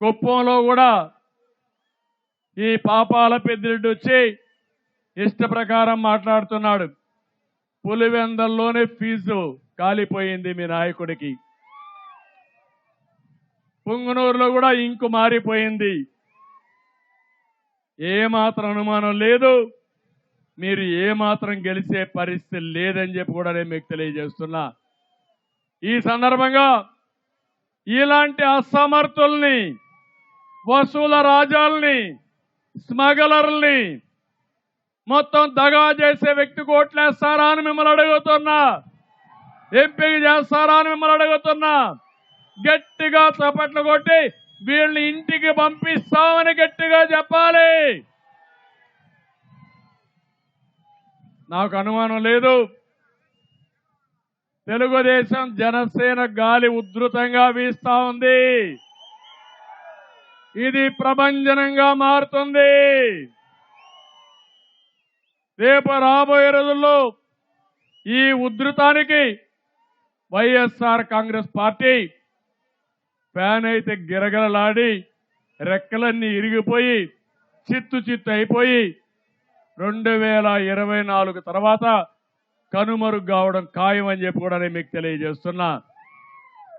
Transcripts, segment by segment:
కుప్పంలో కూడా ఈ పాపాల పెద్దిరెడ్డి వచ్చి ఇష్ట ప్రకారం మాట్లాడుతున్నాడు. పులివెందల్లోనే ఫీజు కాలిపోయింది మీ నాయకుడికి. పుంగనూరులో కూడా ఇంకు మారిపోయింది. ఏ మాత్రం అనుమానం లేదు. మీరు ఏ మాత్రం గెలిచే పరిస్థితి లేదని చెప్పి కూడా నేను మీకు తెలియజేస్తున్నా. ఈ సందర్భంగా ఇలాంటి అసమర్థుల్ని వసూల రాజాల్ని స్మగలర్ని మొత్తం దగా చేసే వ్యక్తి కోట్లేస్తారా అని మిమ్మల్ని అడుగుతున్నా. ఎంపిక చేస్తారా అని మిమ్మల్ని అడుగుతున్నా. గట్టిగా చప్పట్లు కొట్టి వీళ్ళని ఇంటికి పంపిస్తామని గట్టిగా చెప్పాలి. నాకు అనుమానం లేదు. తెలుగుదేశం జనసేన గాలి ఉధృతంగా వీస్తా ఉంది. ఇది ప్రభంజనంగా మారుతుంది. రేపు రాబోయే రోజుల్లో ఈ ఉధృతానికి వైఎస్ఆర్ కాంగ్రెస్ పార్టీ ఫ్యాన్ అయితే గిరగలలాడి రెక్కలన్నీ ఇరిగిపోయి చిత్తు చిత్తు అయిపోయి రెండు వేల ఇరవై నాలుగు తర్వాత కనుమరుగు కావడం ఖాయం అని చెప్పి కూడా నేను మీకు తెలియజేస్తున్నా.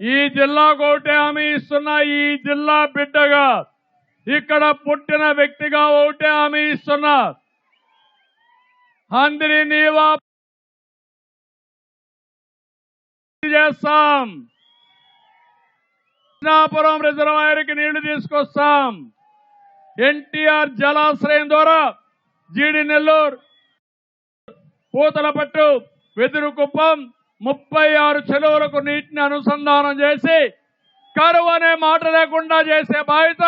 ఈ జిల్లాకు ఒకటే హామీ ఇస్తున్నా ఈ జిల్లా బిడ్డగా. ఇక్కడ పుట్టిన వ్యక్తిగా ఒకటే హామీ ఇస్తున్నా. అందరి నీవా చేస్తాం. కృష్ణాపురం రిజర్వాయర్కి నీళ్ళు తీసుకొస్తాం. ఎన్టీఆర్ జలాశ్రయం ద్వారా జీడి నెల్లూరు పూతలపట్టు వెదురుకుప్పం ముప్పై ఆరు చెరువులకు నీటిని అనుసంధానం చేసి కరువు అనే మాట లేకుండా చేసే బాధ్యత